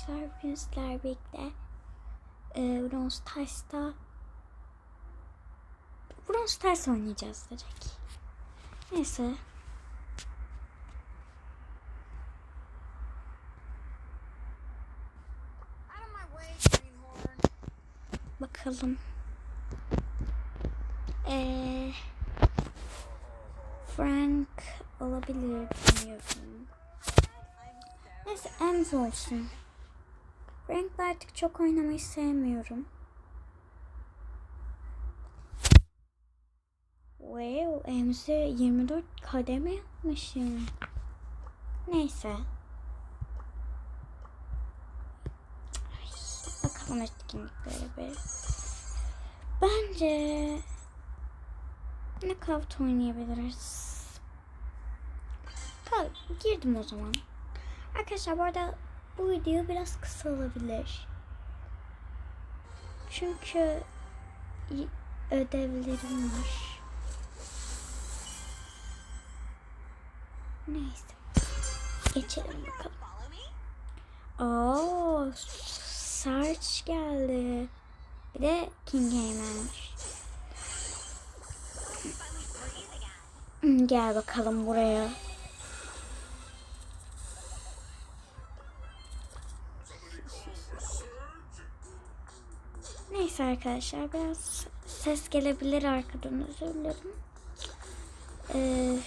arkadaşlar. Bugün sizlerle birlikte e, Brawl Stars'ta Brawl Stars oynayacağız direkt. Neyse. Bakalım. Ee, Frank olabilir bilmiyorum. Neyse Ems olsun. Frank'la artık çok oynamayı sevmiyorum. Wow, Ems'e 24 kademe yapmışım. Neyse. Bakalım etkinliklere bir. Bence ne kavta oynayabiliriz? Kal girdim o zaman. Arkadaşlar bu arada bu video biraz kısa olabilir. Çünkü ödevlerim var. Neyse. Geçelim bakalım. Oo, Search geldi. Bir de King. Breathe again. Hmm, Gel bakalım buraya. Arkadaşlar biraz ses gelebilir arkadan özür dilerim. Ee,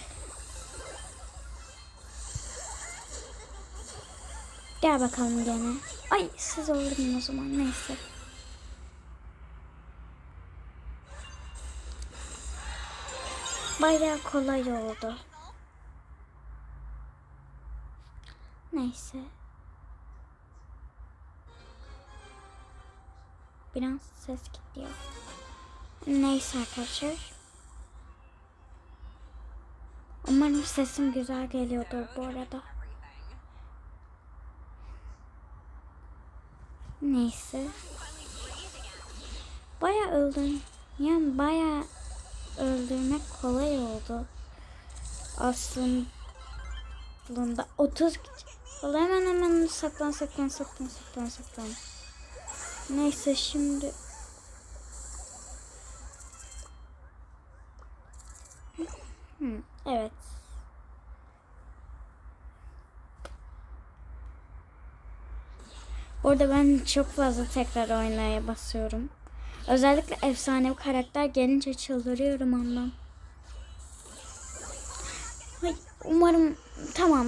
gel bakalım gene. Ay siz olurum o zaman neyse. Bayağı kolay oldu. Neyse. Biraz ses gidiyor. Neyse arkadaşlar. Umarım sesim güzel geliyordur bu arada. Neyse. Baya öldüm. Yani baya öldürmek kolay oldu. Aslında 30 kişi. Vallahi hemen hemen saklan saklan saklan saklan saklan. Neyse şimdi evet. Orada ben çok fazla tekrar oynaya basıyorum. Özellikle efsane karakter gelince çıldırıyorum ondan. Ay, umarım tamam.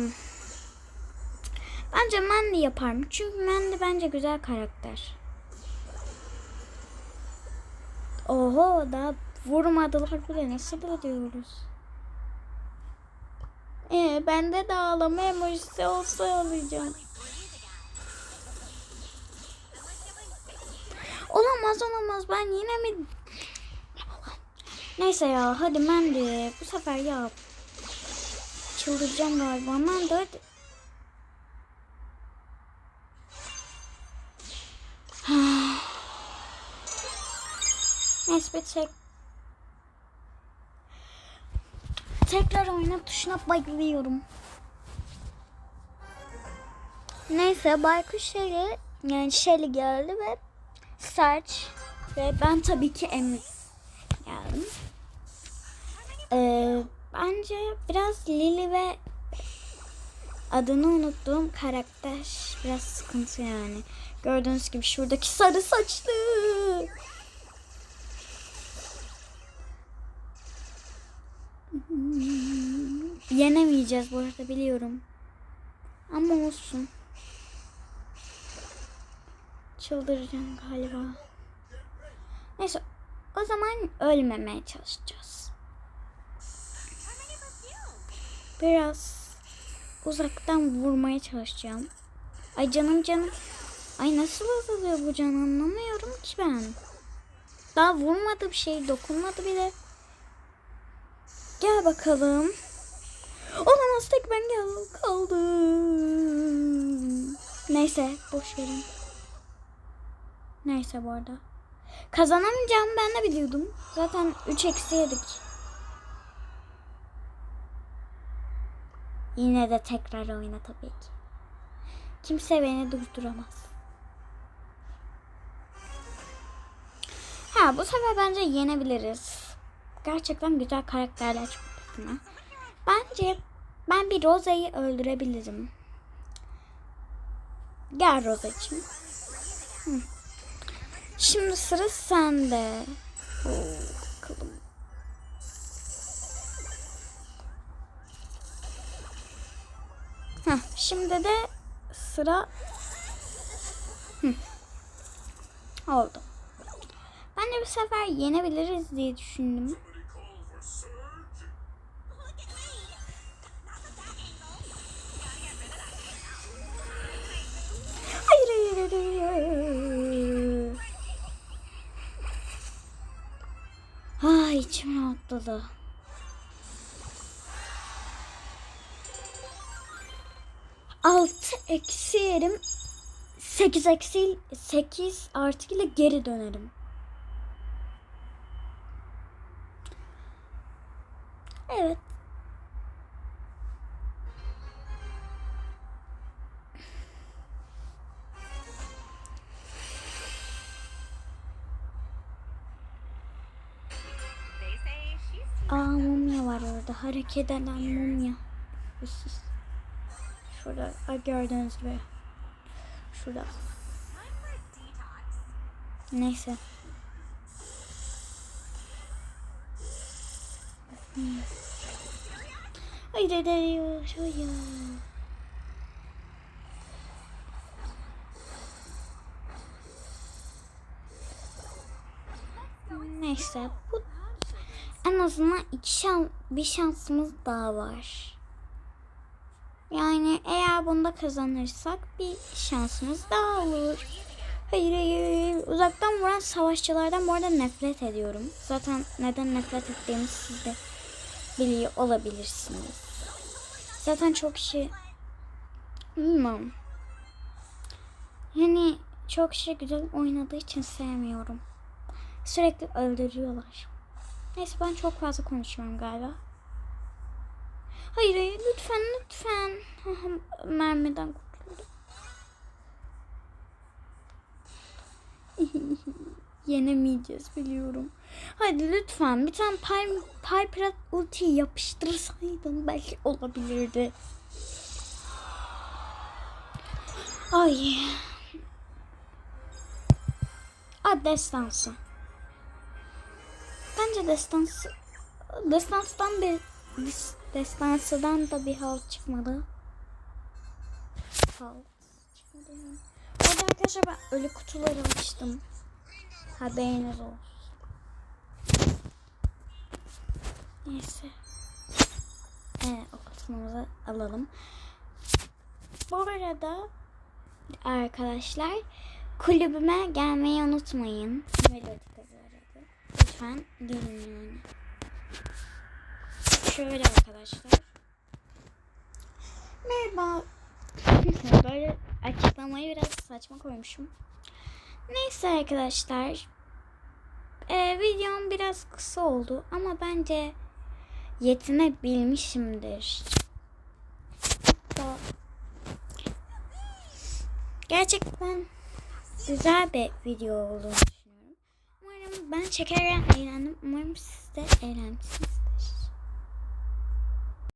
Bence Mandy yaparım. Çünkü Mandy bence güzel karakter. Oho daha vurmadılar bile nasıl buluyoruz? Ee, bende de ağlama emojisi olsa alacağım. Olamaz olamaz ben yine mi... Neyse ya hadi Mandy bu sefer yap. Çıldıracağım galiba Mandy hadi. Bir tek... Tekrar oyna tuşuna bayılıyorum. Neyse Baykuş Shelly yani Shelly geldi ve Search ve ben tabii ki Emiz geldim. Ee, bence biraz Lily ve adını unuttuğum karakter biraz sıkıntı yani. Gördüğünüz gibi şuradaki sarı saçlı. Yenemeyeceğiz bu arada biliyorum. Ama olsun. Çıldıracağım galiba. Neyse o zaman ölmemeye çalışacağız. Biraz uzaktan vurmaya çalışacağım. Ay canım canım. Ay nasıl azalıyor bu can anlamıyorum ki ben. Daha vurmadı bir şey dokunmadı bile. Gel bakalım. Olamaz tek ben gel kaldım. Neyse boş verin. Neyse bu arada. Kazanamayacağımı ben de biliyordum. Zaten 3 eksi yedik. Yine de tekrar oyna tabii ki. Kimse beni durduramaz. Ha bu sefer bence yenebiliriz. Gerçekten güzel karakterler takımı. Bence ben bir Rosa'yı öldürebilirim. Gel Rosa'cığım. Şimdi sıra sende. Oo. Heh, şimdi de sıra Hı. oldu. Bence bu sefer yenebiliriz diye düşündüm. Ay içim rahatladı. Altı eksi yerim. Sekiz eksi sekiz artı ile geri dönerim. Evet. Hareket eden mumya. Şurada gördüğünüz gibi. Şurada. Neyse. Hayır hayır hayır. hayır. Neyse bu en azından iki şans, bir şansımız daha var. Yani eğer bunda kazanırsak bir şansımız daha olur. Hayır hayır. Uzaktan vuran savaşçılardan bu arada nefret ediyorum. Zaten neden nefret ettiğimi siz de biliyor olabilirsiniz. Zaten çok şey bilmem. Yani çok şey güzel oynadığı için sevmiyorum. Sürekli öldürüyorlar. Neyse ben çok fazla konuşuyorum galiba. Hayır hayır lütfen lütfen. Mermiden kurtuldum. Yenemeyeceğiz biliyorum. Hadi lütfen bir tane Piper, ultiyi yapıştırsaydın belki olabilirdi. Ay. Aa destansı. Bence destansı destanstan bir des- destansıdan da bir hal çıkmadı. Hal çıkmadı yani. Arkadaşlar ben ölü kutuları açtım. Haberiniz olsun. Neyse. Ee, o kutumumuzu alalım. Bu arada arkadaşlar kulübüme gelmeyi unutmayın. Arada. Lütfen gelin yani. Şöyle arkadaşlar. Merhaba. Böyle açıklamayı biraz saçma koymuşum. Neyse arkadaşlar. Ee, videom biraz kısa oldu ama bence yetinebilmişimdir. Gerçekten güzel bir video. Umarım ben çekerken eğlendim. Umarım siz de eğlenmişsiniz.